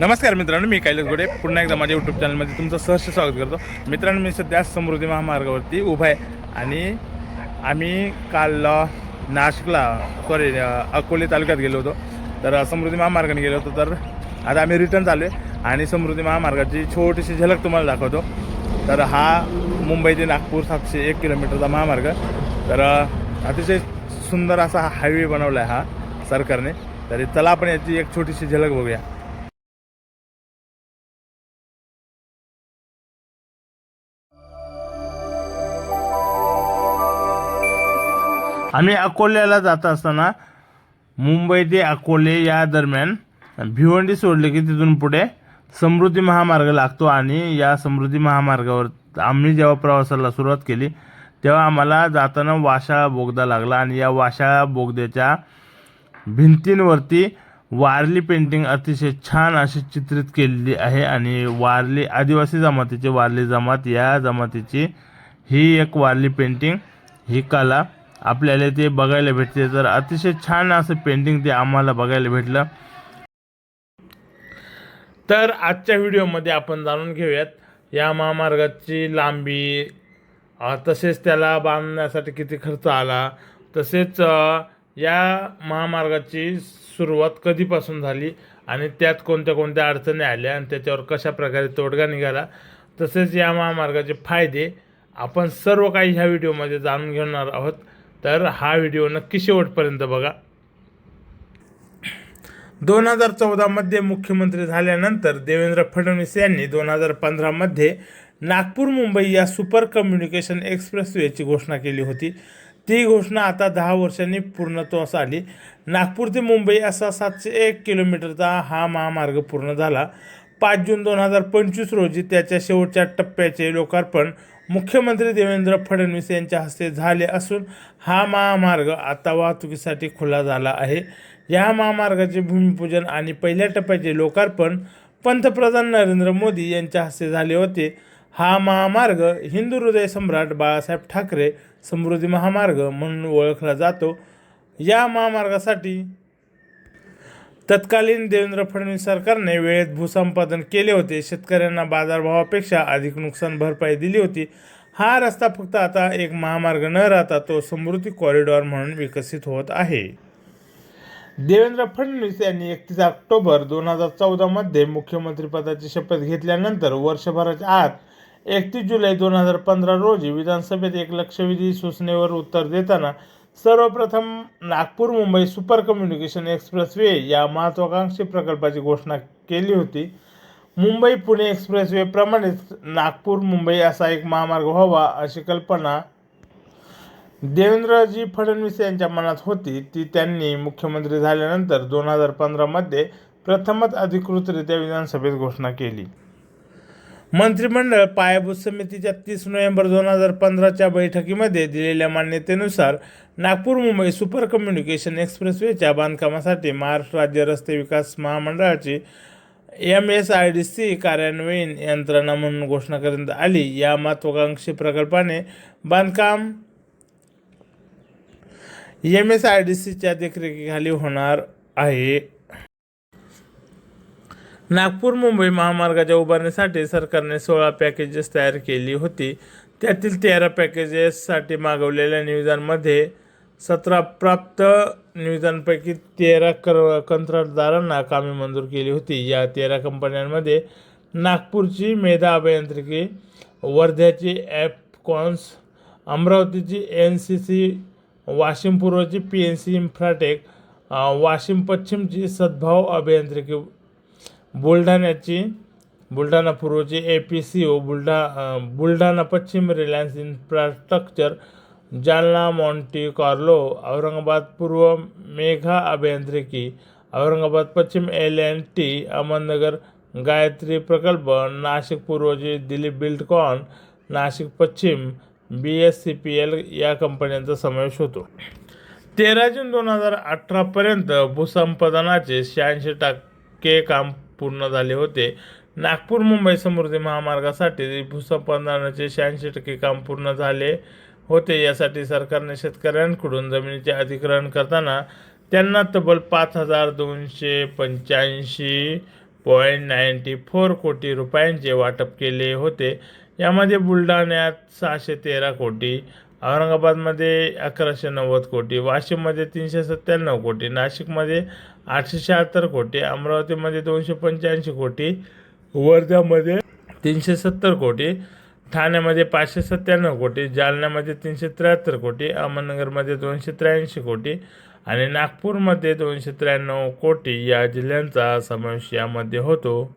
नमस्कार मित्रांनो मी कैलास गोडे पुन्हा एकदा माझ्या यूट्यूब चॅनलमध्ये तुमचं सहर्ष स्वागत करतो. मित्रांनो मी सध्या समृद्धी महामार्गावरती उभा आहे आणि आम्ही काल नाशिकला सॉरी अकोले तालुक्यात गेलो होतो. तर समृद्धी महामार्गाने गेलो होतो. तर आता आम्ही रिटर्न चालू आहे आणि समृद्धी महामार्गाची छोटीशी झलक तुम्हाला दाखवतो. तर हा मुंबई ते नागपूर सातशे एक किलोमीटरचा महामार्ग. तर अतिशय सुंदर असा हायवे बनवला आहे हा सरकारने. तरी चला आपण याची एक छोटीशी झलक बघूया. आम्ही अकोल्याला जात असताना मुंबई ते अकोले या दरम्यान भिवंडी सोडले की तिथून पुढे समृद्धी महामार्ग लागतो आणि या समृद्धी महामार्गावर आम्ही जेव्हा प्रवासाला सुरुवात केली तेव्हा आम्हाला जाताना वाशाळा बोगदा लागला आणि या वाशाळा बोगद्याच्या भिंतींवरती वारली पेंटिंग अतिशय छान अशी चित्रित केलेली आहे आणि वारली आदिवासी जमातीची वारली जमात या जमातीची ही एक वारली पेंटिंग ही कला आपल्याला ते बघायला भेटते. तर अतिशय छान असं पेंटिंग ते आम्हाला बघायला भेटलं. तर आजच्या व्हिडिओमध्ये आपण जाणून घेऊयात या महामार्गाची लांबी तसेच त्याला बांधण्यासाठी किती खर्च आला तसेच या महामार्गाची सुरुवात कधीपासून झाली आणि त्यात कोणत्या कोणत्या अडचणी आल्या आणि त्याच्यावर कशा प्रकारे तोडगा निघाला तसेच या महामार्गाचे फायदे आपण सर्व काही ह्या व्हिडिओमध्ये जाणून घेणार आहोत. तर हा व्हिडिओ नक्की शेवटपर्यंत बघा. दोन हजार चौदामध्ये मुख्यमंत्री झाल्यानंतर देवेंद्र फडणवीस यांनी दोन हजार पंधरामध्ये नागपूर मुंबई या सुपर कम्युनिकेशन एक्सप्रेसवेची घोषणा केली होती. ती घोषणा आता दहा वर्षांनी पूर्णत्वास आली. नागपूर ते मुंबई असा सातशे एक किलोमीटरचा हा महामार्ग पूर्ण झाला. पाच जून दोन हजार पंचवीस रोजी त्याच्या शेवटच्या टप्प्याचे लोकार्पण मुख्यमंत्री देवेंद्र फडणवीस यांच्या हस्ते झाले असून हा महामार्ग आता वाहतुकीसाठी खुला झाला आहे. या महामार्गाचे भूमिपूजन आणि पहिल्या टप्प्याचे लोकार्पण पंतप्रधान नरेंद्र मोदी यांच्या हस्ते झाले होते. हा महामार्ग हिंदू हृदय सम्राट बाळासाहेब ठाकरे समृद्धी महामार्ग म्हणून ओळखला जातो. या महामार्गासाठी तत्कालीन देवेंद्र फडणवीस सरकारने वेळेत भूसंपादन केले होते. शेतकऱ्यांना बाजारभावापेक्षा अधिक नुकसान भरपाई दिली होती. हा रस्ता फक्त आता एक महामार्ग न राहता तो समृद्धी कॉरिडॉर म्हणून विकसित होत आहे. देवेंद्र फडणवीस यांनी एकतीस ऑक्टोबर दोन हजार चौदामध्ये मुख्यमंत्रीपदाची शपथ घेतल्यानंतर वर्षभराच्या आत एकतीस जुलै दोन हजार पंधरा रोजी विधानसभेत एक लक्षवेधी सूचनेवर उत्तर देताना सर्वप्रथम Nagpur Mumbai super communication expressway या महत्त्वाकांक्षी प्रकल्पाची घोषणा केली होती. मुंबई पुणे एक्सप्रेसवे प्रमाणेच नागपूर मुंबई असा एक महामार्ग व्हावा अशी कल्पना देवेंद्रजी फडणवीस यांच्या मनात होती. ती त्यांनी मुख्यमंत्री झाल्यानंतर दोन हजार पंधरामध्ये प्रथमच अधिकृतरित्या विधानसभेत घोषणा केली. मंत्रिमंडळ पायाभूत समितीच्या तीस नोव्हेंबर दोन हजार पंधराच्या बैठकीमध्ये दिलेल्या मान्यतेनुसार नागपूर मुंबई सुपर कम्युनिकेशन एक्सप्रेसवेच्या बांधकामासाठी महाराष्ट्र राज्य रस्ते विकास महामंडळाची M S I D C कार्यान्वयीन यंत्रणा म्हणून घोषणा करण्यात आली. या महत्त्वाकांक्षी प्रकल्पाने बांधकाम एम एस आय डी सीच्या देखरेखीखाली होणार आहे. नागपूर मुंबई महामार्गाच्या उभारणीसाठी सरकारने सोळा पॅकेजेस तयार केली होती. त्यातील तेरा पॅकेजेससाठी मागवलेल्या निविदांमध्ये सतरा प्राप्त निविदांपैकी तेरा कर कंत्राटदारांना कामे मंजूर केली होती. या तेरा कंपन्यांमध्ये नागपूरची मेधा अभियांत्रिकी वर्ध्याची ॲपकॉन्स अमरावतीची N C C Washim पूर्वची P N C Infratech Washim पश्चिमची Sadbhav अभियांत्रिकी बुलढाण्याची बुलढाणा पूर्वची ए पी सी ओ बुलढा बुलढाणा पश्चिम Reliance Infrastructure Jalna Monte Carlo Aurangabad पूर्व मेघा अभियांत्रिकी औरंगाबाद पश्चिम L N T Ahmednagar Gayatri प्रकल्प नाशिक पूर्वची दिलीप बिल्डकॉन नाशिक पश्चिम B S C P L या कंपन्यांचा समावेश होतो. तेरा जून दोन हजार अठरापर्यंत भूसंपादनाचे शहाऐंशी टक्के काम पूर्ण झाले होते. नागपूर मुंबई समृद्धी महामार्गासाठी भूसंपादनाचे शहाऐंशी टक्के काम पूर्ण झाले होते. यासाठी सरकारने शेतकऱ्यांकडून जमिनीचे अधिग्रहण करताना त्यांना तब्बल पाच हजार दोनशे पंच्याऐंशी पॉईंट नाईन्टी फोर कोटी रुपयांचे वाटप केले होते. यामध्ये बुलढाण्यात सहाशे तेरा कोटी औरंगाबादमध्ये अकराशे नव्वद कोटी वाशिममध्ये तीनशे सत्त्याण्णव कोटी नाशिकमध्ये आठशे शहात्तर कोटी अमरावतीमध्ये दोनशे पंच्याऐंशी कोटी वर्ध्यामध्ये तीनशे सत्तर कोटी ठाण्यामध्ये पाचशे सत्त्याण्णव कोटी जालन्यामध्ये तीनशे त्र्याहत्तर कोटी अहमदनगरमध्ये दोनशे त्र्याऐंशी कोटी आणि नागपूरमध्ये दोनशे त्र्याण्णव कोटी या जिल्ह्यांचा समावेश यामध्ये होतो.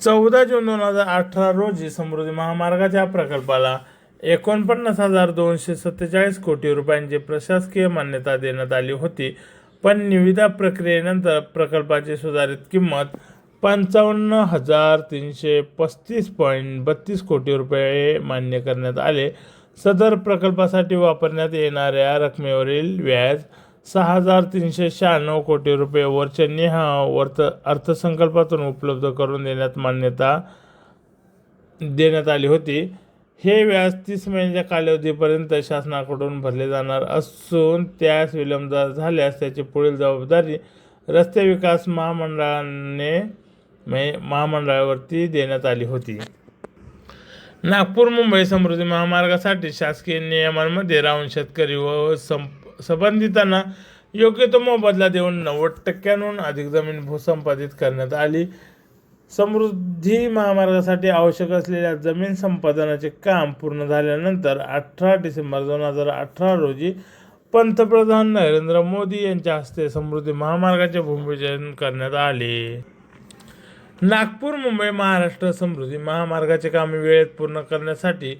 चौदा जून दोन हजार अठरा रोजी समृद्धी महामार्गाच्या प्रकल्पाला एकोणपन्नास हजार दोनशे सत्तेचाळीस कोटी रुपयांची प्रशासकीय मान्यता देण्यात आली होती. पण निविदा प्रक्रियेनंतर प्रकल्पाची सुधारित किंमत पंचावन्न हजार तीनशे पस्तीस पॉईंट बत्तीस कोटी रुपये मान्य करण्यात आले. सदर प्रकल्पासाठी वापरण्यात येणाऱ्या रकमेवरील व्याज सहा हजार तीनशे शहाण्णव कोटी रुपये वर्षांनी हा वर्त अर्थसंकल्पातून उपलब्ध करून देण्यात मान्यता देण्यात आली होती. हे व्याज तीस महिन्याच्या कालावधीपर्यंत शासनाकडून भरले जाणार असून त्यास विलंब झाल्यास त्याची पुढील जबाबदारी रस्ते विकास महामंडळाने मे महामंडळावरती देण्यात आली होती. नागपूर मुंबई समृद्धी महामार्गासाठी शासकीय नियमांमध्ये राहून शेतकरी व संप संबंधितांना योग्य तो मोबदला देऊन नव्वद टक्क्यांहून अधिक जमीन भूसंपादित करण्यात आली. समृद्धी महामार्गासाठी आवश्यक असलेल्या जमीन संपादनाचे काम पूर्ण झाल्यानंतर अठरा डिसेंबर दोन हजार अठरा रोजी पंतप्रधान नरेंद्र मोदी यांच्या हस्ते समृद्धी महामार्गाचे भूमिपूजन करण्यात आले. नागपूर मुंबई महाराष्ट्र समृद्धी महामार्गाचे कामे वेळेत पूर्ण करण्यासाठी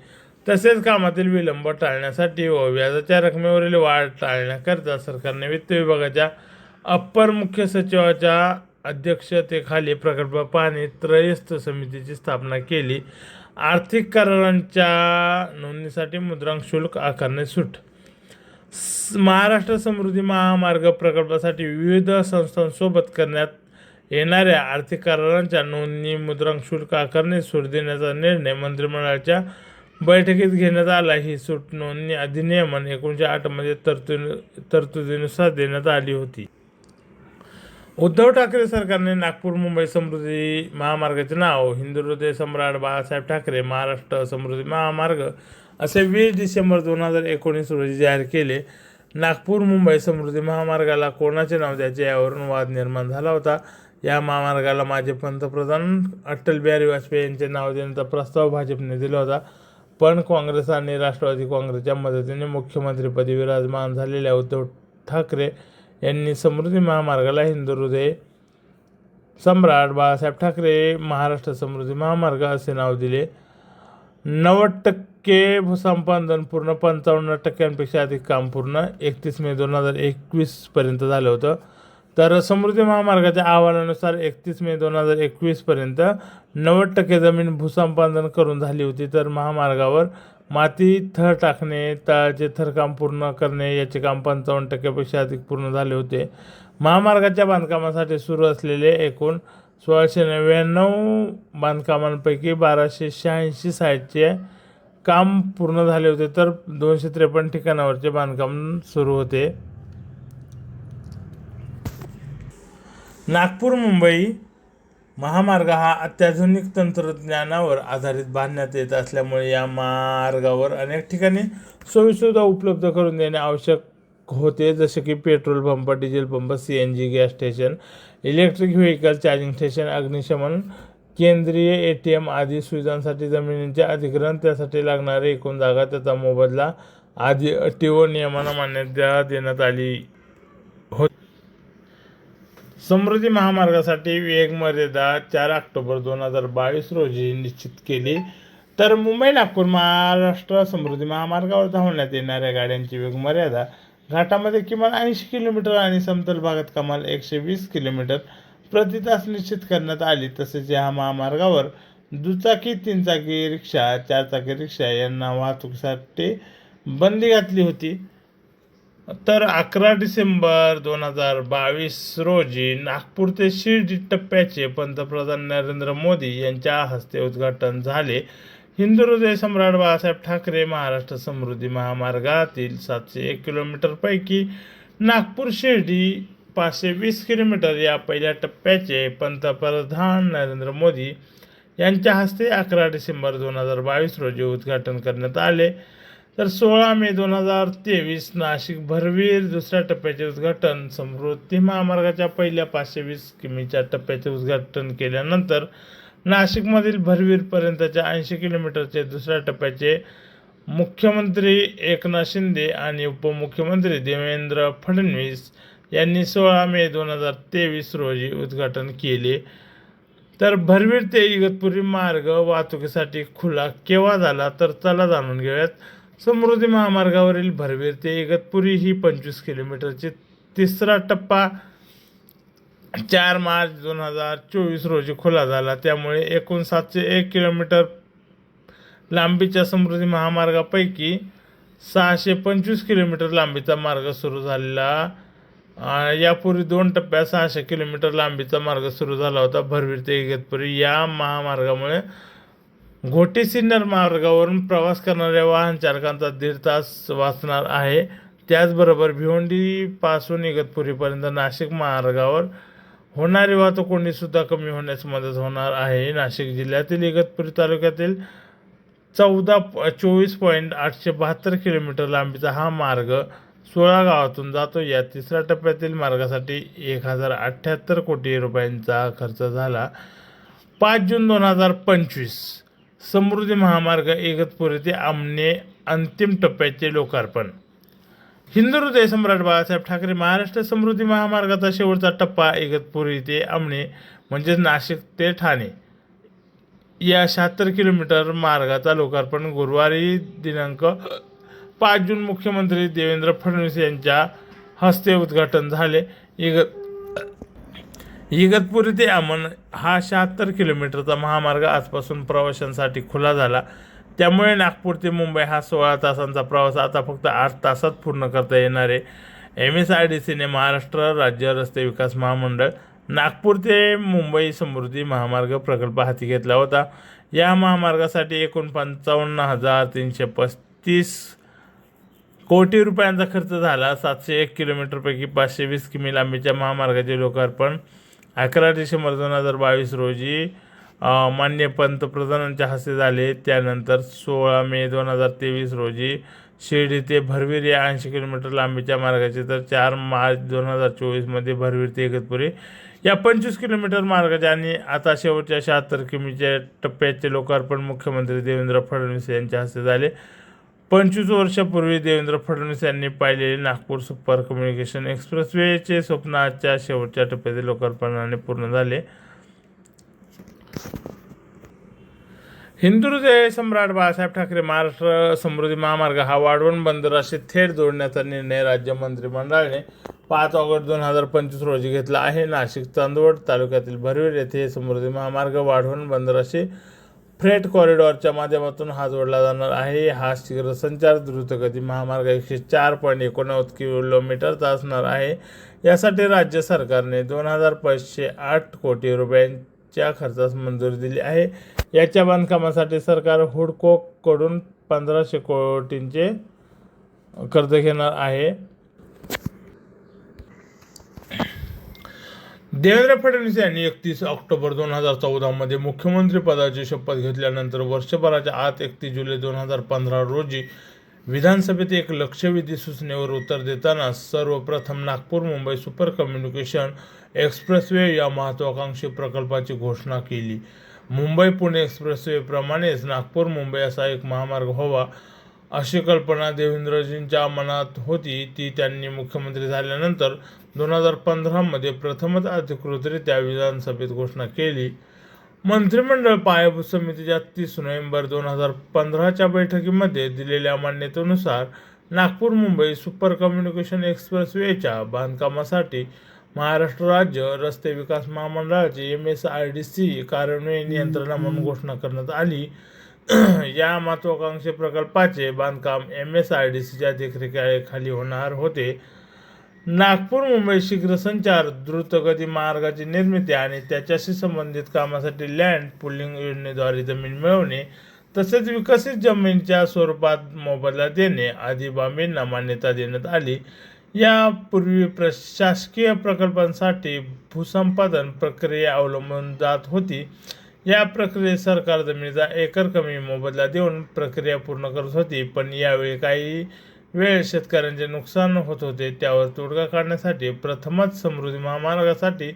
तसेच कामातील विलंब टाळण्यासाठी व व्याजाच्या रकमेवरील वाढ टाळण्याकरिता सरकारने वित्त विभागाच्या अप्पर मुख्य सचिवाच्या अध्यक्षतेखाली प्रकल्प पाहणी त्रयस्थ समितीची स्थापना केली. आर्थिक करारांच्या नोंदणीसाठी मुद्रांक शुल्क आकारणे सूट. स- महाराष्ट्र समृद्धी महामार्ग प्रकल्पासाठी विविध संस्थांसोबत करण्यात येणाऱ्या आर्थिक करारांच्या नोंदणी मुद्रांक शुल्क आकारणे सूट देण्याचा निर्णय मंत्रिमंडळाच्या बैठकीत घेण्यात आला. ही सूट नोंदणी अधिनियमन एकोणीसशे आठमध्ये तरतुदी तरतुदीनुसार देण्यात आली होती. उद्धव ठाकरे सरकारने नागपूर मुंबई समृद्धी महामार्गाचे नाव हिंदू हृदय सम्राट बाळासाहेब ठाकरे महाराष्ट्र समृद्धी महामार्ग असे वीस डिसेंबर दोन हजार एकोणीस रोजी जाहीर केले. नागपूर मुंबई समृद्धी महामार्गाला कोणाचे नाव द्यायचे यावरून वाद निर्माण झाला होता. या महामार्गाला माजी पंतप्रधान अटल बिहारी वाजपेयी यांचे नाव देण्याचा प्रस्ताव भाजपने दिला होता. पण काँग्रेस आणि राष्ट्रवादी काँग्रेसच्या मदतीने मुख्यमंत्रीपदी विराजमान झालेल्या उद्धव ठाकरे यांनी समृद्धी महामार्गाला हिंदू हृदय सम्राट बाळासाहेब ठाकरे महाराष्ट्र समृद्धी महामार्ग असे नाव दिले. नव्वद टक्के भूसंपादन पूर्ण पंचावन्न टक्क्यांपेक्षा अधिक काम पूर्ण एकतीस मे दोन हजार एकवीसपर्यंत झालं होतं. तर समृद्धी महामार्गाच्या अहवालानुसार एकतीस मे दोन हजार एकवीसपर्यंत नव्वद टक्के जमीन भूसंपादन करून झाली होती. तर महामार्गावर माती थर टाकणे तळाचे थरकाम पूर्ण करणे याचे काम पंचावन्न टक्क्यापेक्षा अधिक पूर्ण झाले होते. महामार्गाच्या बांधकामासाठी सुरू असलेले एकूण सोळाशे नव्याण्णव बांधकामांपैकी बाराशे शहाऐंशी साईटचे काम पूर्ण झाले होते तर दोनशे त्रेपन्न ठिकाणावरचे बांधकाम सुरू होते. नागपूर मुंबई महामार्ग हा अत्याधुनिक तंत्रज्ञानावर आधारित बांधण्यात येत असल्यामुळे या मार्गावर अनेक ठिकाणी सोयीसुविधा उपलब्ध करून देणे आवश्यक होते. जसे की petrol pump diesel pump C N G gas station electric vehicle charging station अग्निशमन केंद्रीय ए टी एम आदी सुविधांसाठी जमिनींचे अधिग्रहण त्यासाठी लागणारे एकूण जागा त्याचा मोबदला आदी अटी व नियमांना मान्यता देण्यात आली. समृद्धी महामार्गासाठी वेग मर्यादा चार ऑक्टोबर दोन हजार बावीस रोजी निश्चित केली. तर मुंबई नागपूर महाराष्ट्र समृद्धी महामार्गावर धावण्यात येणाऱ्या गाड्यांची वेग मर्यादा घाटामध्ये किमान ऐंशी किलोमीटर आणि समतल भागात कमाल एकशे वीस किलोमीटर प्रति तास निश्चित करण्यात आली. तसेच या महामार्गावर दुचाकी तीनचाकी रिक्षा चारचाकी रिक्षा यांना वाहतुकीसाठी बंदी घातली होती. तर अकरा डिसेंबर दोन हजार बावीस रोजी नागपूर ते शिर्डी टप्प्याचे पंतप्रधान नरेंद्र मोदी यांच्या हस्ते उद्घाटन झाले. हिंदू हृदय सम्राट बाळासाहेब ठाकरे महाराष्ट्र समृद्धी महामार्गातील सातशे एक किलोमीटरपैकी नागपूर शिर्डी पाचशे वीस किलोमीटर या पहिल्या टप्प्याचे पंतप्रधान नरेंद्र मोदी यांच्या हस्ते अकरा डिसेंबर दोन हजार बावीस रोजी उद्घाटन करण्यात आले. तर सोळा मे दोन हजार तेवीस नाशिक भरवीर दुसऱ्या टप्प्याचे उद्घाटन. समृद्धी महामार्गाच्या पहिल्या पाचशे वीस किमीच्या टप्प्याचे उद्घाटन केल्यानंतर नाशिकमधील भरवीरपर्यंतच्या ऐंशी किलोमीटरचे दुसऱ्या टप्प्याचे मुख्यमंत्री एकनाथ शिंदे आणि उपमुख्यमंत्री देवेंद्र फडणवीस यांनी सोळा मे दोन हजार तेवीस रोजी उद्घाटन केले. तर भरवीर ते इगतपुरी मार्ग वाहतुकीसाठी खुला केव्हा झाला? तर चला जाणून घेऊयात. समृद्धी महामार्गावरील भरवीर ते इगतपुरी ही पंचवीस किलोमीटरची तिसरा टप्पा. चार मार्च दोन हजार चोवीस रोजी खुला झाला. त्यामुळे एकूण सातशे एक किलोमीटर लांबीच्या समृद्धी महामार्गापैकी सहाशे पंचवीस किलोमीटर लांबीचा मार्ग सुरू झालेला. यापूर्वी दोन टप्प्यात सहाशे किलोमीटर लांबीचा मार्ग सुरू झाला होता. भरवीर ते इगतपुरी या महामार्गामुळे घोटी सिन्नर मार्गावरून प्रवास करणाऱ्या वाहन चालकांचा दीड तास वाचणार आहे. त्याचबरोबर भिवंडीपासून इगतपुरीपर्यंत नाशिक मार्गावर होणारी वाहतूक कोंडीसुद्धा कमी होण्यास मदत होणार आहे. नाशिक जिल्ह्यातील इगतपुरी तालुक्यातील चौदा चोवीस पॉईंट आठशे बहात्तर किलोमीटर लांबीचा हा मार्ग सोळा गावातून जातो. या तिसऱ्या टप्प्यातील मार्गासाठी एक हजार अठ्ठ्याहत्तर कोटी रुपयांचा खर्च झाला. पाच जून दोन हजार पंचवीस समृद्धी महामार्ग इगतपुरी ते आमने अंतिम टप्प्याचे लोकार्पण. हिंदू हृदय सम्राट बाळासाहेब ठाकरे महाराष्ट्र समृद्धी महामार्गाचा शेवटचा टप्पा इगतपुरी ते आमणे म्हणजेच नाशिक ते ठाणे. या शहात्तर किलोमीटर मार्गाचा लोकार्पण गुरुवारी दिनांक पाच जून मुख्यमंत्री देवेंद्र फडणवीस यांच्या हस्ते उद्घाटन झाले. इगत इगतपुरी ते अमन हा शहात्तर किलोमीटरचा महामार्ग आजपासून प्रवाशांसाठी खुला झाला. त्यामुळे नागपूर ते मुंबई हा सोळा तासांचा प्रवास आता फक्त आठ तासात पूर्ण करता येणार आहे. एम एस आय डी सीने महाराष्ट्र राज्य रस्ते विकास महामंडळ नागपूर ते मुंबई समृद्धी महामार्ग प्रकल्प हाती घेतला होता. या महामार्गासाठी एकूण पंचावन्न हजार तीनशे पस्तीस कोटी रुपयांचा खर्च झाला. सातशे एक किलोमीटरपैकी पाचशे वीस किमी लांबीच्या महामार्गाचे लोकार्पण अकरा डिसेंबर दोन हजार बावीस रोजी मान्य माननीय पंतप्रधानांच्या हस्ते झाले. त्यानंतर सोळा मे दोन हजार तेवीस रोजी शिर्डी ते भरवीर या ऐंशी किलोमीटर लांबीच्या मार्गाचे तर चार मार्च दोन हजार चोवीसमध्ये भरवीर ते इगतपुरी या पंचवीस किलोमीटर मार्गाचे आणि आता शेवटच्या शहात्तर किमीच्या टप्प्याचे लोकार्पण मुख्यमंत्री देवेंद्र फडणवीस यांच्या हस्ते झाले. पंचवीस वर्षापूर्वी देवेंद्र फडणवीस यांनी पाहिलेले नागपूर सुपर कम्युनिकेशन एक्सप्रेसवेचे स्वप्न आजच्या शेवटच्या टप्प्यातील लोकार्पणाने पूर्ण झाले. हिंदू सम्राट बाळासाहेब ठाकरे महाराष्ट्र समृद्धी महामार्ग हा वाढवण बंदराशी थेट जोडण्याचा निर्णय राज्य मंत्रिमंडळाने पाच ऑगस्ट दोन हजार पंचवीस रोजी घेतला आहे. नाशिक चांदवड तालुक्यातील भरवीर येथे समृद्धी महामार्ग वाढवण बंदराशी फ्रेट कॉरिडॉरच्या माध्यमातून हा जोडला जाणार आहे. हा शीघ्र संचार द्रुतगती महामार्ग एकशे चार पॉईंट एकोणनव्वद किलोमीटरचा असणार आहे. यासाठी राज्य सरकारने दोन हजार पाचशे आठ कोटी रुपयांच्या खर्चास मंजुरी दिली आहे. याच्या बांधकामासाठी सरकार हुडकोकडून पंधराशे कोटींचे कर्ज घेणार आहे. देवेंद्र फडणवीस यांनी एकतीस ऑक्टोबर दोन हजार चौदामध्ये मुख्यमंत्री पदाची शपथ घेतल्यानंतर वर्षभराच्या आत एकतीस जुलै दोन हजार पंधरा रोजी विधानसभेत एक लक्षवेधी सूचनेवर उत्तर देताना सर्वप्रथम Nagpur Mumbai super communication expressway या महत्त्वाकांक्षी प्रकल्पाची घोषणा केली. मुंबई पुणे एक्सप्रेसवेप्रमाणेच नागपूर मुंबई असा एक महामार्ग व्हावा अशी कल्पना देवेंद्रजींच्या मनात होती. ती त्यांनी मुख्यमंत्री झाल्यानंतर दोन हजार पंधरामध्ये प्रथमच अधिकृतरित्या विधानसभेत घोषणा केली. मंत्रिमंडळ पायाभूत समितीच्या तीस नोव्हेंबर दोन हजार पंधराच्या बैठकीमध्ये दिलेल्या मान्यतेनुसार नागपूर मुंबई सुपर कम्युनिकेशन एक्सप्रेसवेच्या बांधकामासाठी महाराष्ट्र राज्य रस्ते विकास महामंडळाची M S I D C कार्यान्वयन यंत्रणा म्हणून घोषणा करण्यात आली. या महत्वाकांक्षी प्रकल्पाचे बांधकाम एम एस आय डी सीच्या देखरेखीखाली होणार होते. नागपूर मुंबई शीघ्र संचार द्रुतगती मार्गाची निर्मिती आणि त्याच्याशी संबंधित कामासाठी लँड पुलिंग योजनेद्वारे जमीन मिळवणे तसेच विकसित जमिनीच्या स्वरूपात मोबदला देणे आदी बाबींना मान्यता देण्यात आली. यापूर्वी प्रशासकीय प्रकल्पांसाठी भूसंपादन प्रक्रिया अवलंबून जात होती. या प्रक्रियेत सरकार जमिनीचा एकर कमी मोबदला देऊन प्रक्रिया पूर्ण करत होती पण यावेळी काही वेळ शेतकऱ्यांचे नुकसान होत होते. त्यावर तोडगा काढण्यासाठी प्रथमच समृद्धी महामार्गासाठी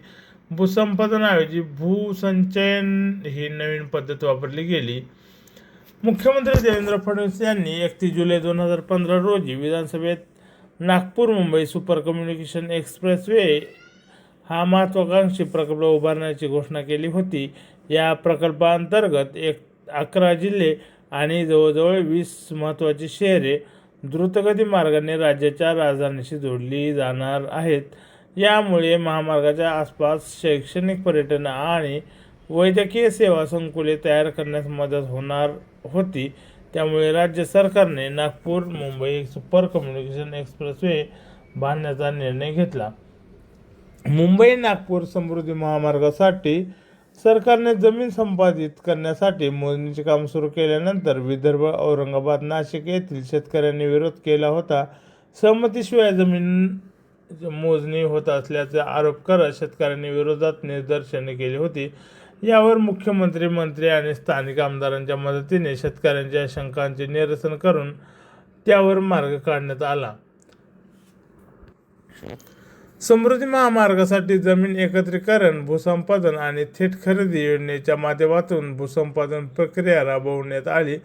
भूसंपादनाऐवजी भूसंचयन ही नवीन पद्धत वापरली गेली. मुख्यमंत्री देवेंद्र फडणवीस यांनी एकतीस जुलै दोन हजार पंधरा रोजी विधानसभेत Nagpur Mumbai super communication expressway हा महत्त्वाकांक्षी प्रकल्प उभारण्याची घोषणा केली होती. या प्रकल्पांतर्गत एक अकरा जिल्हे आणि जवळजवळ वीस महत्त्वाची शहरे द्रुतगती मार्गाने राज्याच्या राजधानीशी जोडली जाणार आहेत. यामुळे महामार्गाच्या आसपास शैक्षणिक पर्यटन आणि वैद्यकीय सेवा संकुले तयार करण्यास मदत होणार होती. त्यामुळे राज्य सरकारने Nagpur Mumbai super communication expressway बांधण्याचा निर्णय घेतला. मुंबई नागपूर समृद्धी महामार्गासाठी सरकारने जमीन संपादित करण्यासाठी मोजणीचे काम सुरू केल्यानंतर विदर्भ औरंगाबाद नाशिक येथील शेतकऱ्यांनी विरोध केला होता. सहमतीशिवाय जमीन मोजणी होत असल्याचा आरोप करत शेतकऱ्यांनी विरोधात निदर्शने केली होती. यावर मुख्यमंत्री मंत्री आणि स्थानिक आमदारांच्या मदतीने शेतकऱ्यांच्या शंकांचे निरसन करून त्यावर मार्ग काढण्यात आला. समृद्धी महामार्गासाठी जमीन एकत्रीकरण भूसंपादन आणि थेट खरेदी योजनेच्या माध्यमातून भूसंपादन प्रक्रिया राबवण्यात आली.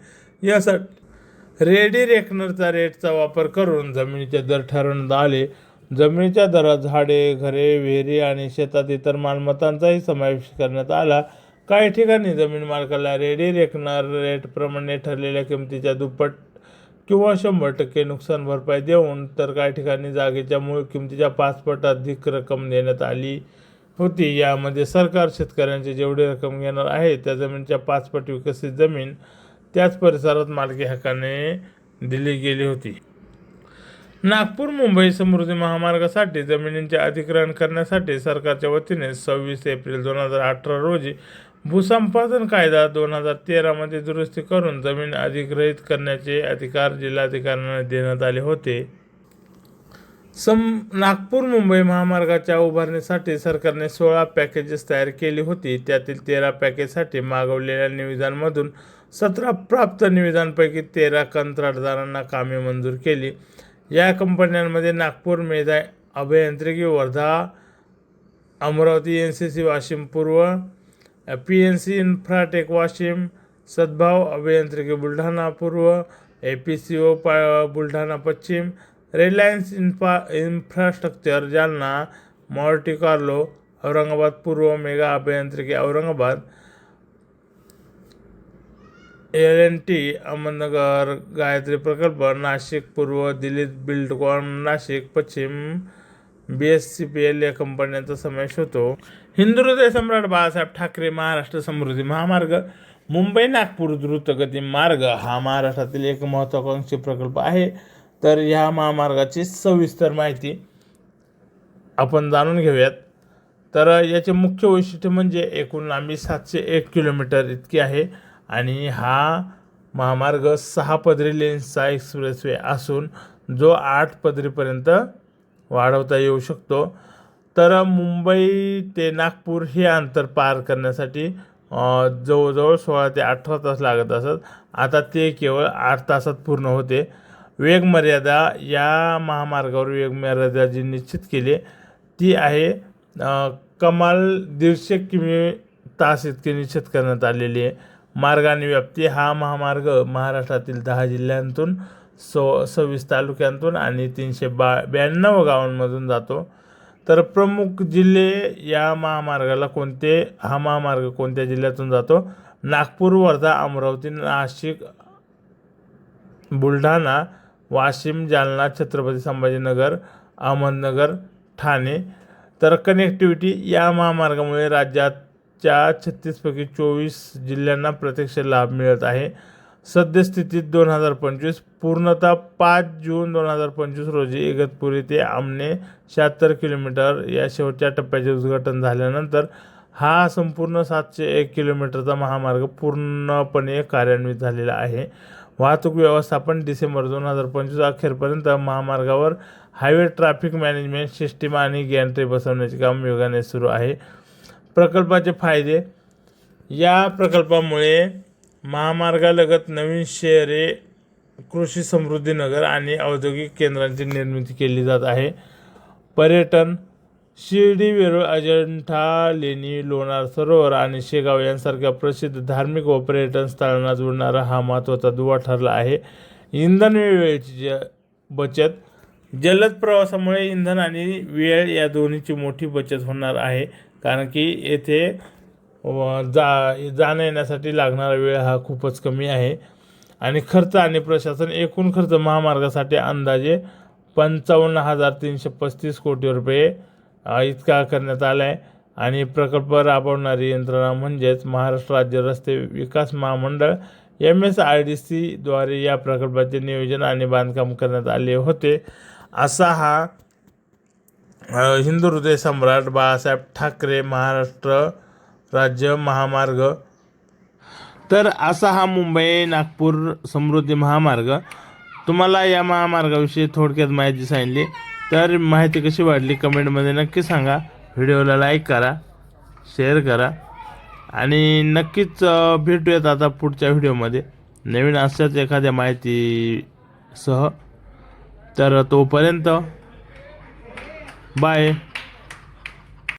यासाठी रेडी रेकनरचा रेटचा वापर करून जमिनीचे दर ठरवण्यात आले. जमिनीच्या दरात झाडे घरे विहिरी आणि शेतात इतर मालमत्तांचाही समावेश करण्यात आला. काही ठिकाणी जमीन मालकाला रेडी रेकनर रेटप्रमाणे ठरलेल्या किमतीच्या दुप्पट किंवा शंभर टक्के नुकसान भरपाई देऊन तर काही ठिकाणी जागेच्या मूळ किमतीच्या पाच पट अधिक रक्कम देण्यात आली होती. यामध्ये सरकार शेतकऱ्यांची जेवढी रक्कम घेणार आहे त्या जमिनीच्या पाच पट विकसित जमीन त्याच परिसरात मालकी हक्काने दिली गेली होती. नागपूर मुंबई समृद्धी महामार्गासाठी जमिनींचे अधिग्रहण करण्यासाठी सरकारच्या वतीने सव्वीस एप्रिल दोन हजार अठरा रोजी भूसंपादन कायदा दोन हजार तेरामध्ये दुरुस्ती करून जमीन अधिग्रहित करण्याचे अधिकार जिल्हाधिकाऱ्यांना देण्यात आले होते. सम नागपूर मुंबई महामार्गाच्या उभारणीसाठी सरकारने सोळा पॅकेजेस तयार केली होती. त्यातील तेरा पॅकेजसाठी मागवलेल्या निविदांमधून सतरा प्राप्त निविदांपैकी तेरा कंत्राटदारांना कामे मंजूर केली. या कंपन्यांमध्ये नागपूर मेधा अभियांत्रिकी Wardha Amravati N C C Washim पूर्व P N C Infratech Washim Sadbhav अभियांत्रिकी बुलढाणा पूर्व ए पी सी ओ पा बुलढाणा पश्चिम Reliance infra Infrastructure Jalna Monte Carlo Aurangabad पूर्व मेगा अभियांत्रिकी Aurangabad L N T Ahmednagar Gayatri प्रकल्प नाशिक पूर्व दिल्लीत बिल्डकॉन नाशिक पश्चिम B S C P L या कंपन्यांचा समावेश होतो. हिंदू हृदय सम्राट बाळासाहेब ठाकरे महाराष्ट्र समृद्धी महामार्ग मुंबई नागपूर द्रुतगती मार्ग हा महाराष्ट्रातील एक महत्त्वाकांक्षी प्रकल्प आहे. तर ह्या महामार्गाची सविस्तर माहिती आपण जाणून घेऊयात. तर याचे मुख्य वैशिष्ट्य म्हणजे एकूण लांबी सातशे एक किलोमीटर इतकी आहे आणि हा महामार्ग सहा पदरी लेन्सचा एक्सप्रेसवे असून जो आठ पदरीपर्यंत वाढवता येऊ शकतो. तर मुंबई ते नागपूर हे अंतर पार करण्यासाठी जवळजवळ सोळा ते अठरा तास लागत असत. आता ते केवळ आठ तासात पूर्ण होते. वेगमर्यादा या महामार्गावर वेगमर्यादा जी निश्चित केली ती आहे कमाल दीडशे किमी तास इतकी निश्चित करण्यात आलेली आहे. मार्गाने व्याप्ती हा महामार्ग महाराष्ट्रातील दहा जिल्ह्यांतून सो सव्वीस तालुक्यांतून आणि तीनशे बा ब्याण्णव गावांमधून जातो. तर प्रमुख जिल्हे या महामार्गाला कोणते हा महामार्ग कोणत्या जिल्ह्यातून जातो? नागपूर वर्धा अमरावती नाशिक बुलढाणा वाशिम जालना छत्रपती संभाजीनगर अहमदनगर ठाणे. तर कनेक्टिव्हिटी या महामार्गामुळे राज्याच्या छत्तीसपैकी चोवीस जिल्ह्यांना प्रत्यक्ष लाभ मिळत आहे. सद्यस्थितीत दोन हजार पंचवीस पूर्णतः पाच जून दोन हजार पंचवीस रोजी इगतपुरी ते आमने शहात्तर किलोमीटर या शेवटच्या टप्प्याचे उद्घाटन झाल्यानंतर हा संपूर्ण सातशे एक किलोमीटरचा महामार्ग पूर्णपणे कार्यान्वित झालेला आहे. वाहतूक व्यवस्थापन डिसेंबर दोन हजार पंचवीस अखेरपर्यंत महामार्गावर हायवे ट्रॅफिक मॅनेजमेंट सिस्टीम आणि गॅन्ट्री बसवण्याचे काम वेगाने सुरू आहे. प्रकल्पाचे फायदे या प्रकल्पामुळे महामार्गालगत नवीन शहरे कृषी समृद्धी नगर आणि औद्योगिक केंद्रांची निर्मिती केली जात आहे. पर्यटन शिर्डी वेरूळ अजंठा लेणी लोणार सरोवर आणि शेगाव यांसारख्या प्रसिद्ध धार्मिक व पर्यटन स्थळांना जोडणारा हा महत्त्वाचा दुवा ठरला आहे. इंधन वेळेची ज बचत. जलद प्रवासामुळे इंधन आणि वेळ या दोन्हीची मोठी बचत होणार आहे. कारण की येथे जा जाण्या येण्यासाठी लागणारा वेळ हा खूपच कमी आहे. आणि खर्च आणि प्रशासन एकूण खर्च महामार्गासाठी अंदाजे पंचावन्न हजार तीनशे पस्तीस कोटी रुपये इतका करण्यात आला आहे आणि प्रकल्प राबवणारी यंत्रणा म्हणजेच महाराष्ट्र राज्य रस्ते विकास महामंडळ एम एस आर डी सीद्वारे या प्रकल्पाचे नियोजन आणि बांधकाम करण्यात आले होते. असा हा हिंदू हृदय सम्राट बाळासाहेब ठाकरे महाराष्ट्र राज्य महामार्ग. तर असा हा मुंबई नागपूर समृद्धी महामार्ग. तुम्हाला या महामार्गाविषयी थोडक्यात माहिती सांगितली. तर माहिती कशी वाटली कमेंटमध्ये नक्की सांगा. व्हिडिओला लाईक करा शेअर करा. आणि नक्कीच भेटूयात आता पुढच्या व्हिडिओमध्ये. नवीन असल्याच एखाद्या माहितीसह. तर तोपर्यंत बाय.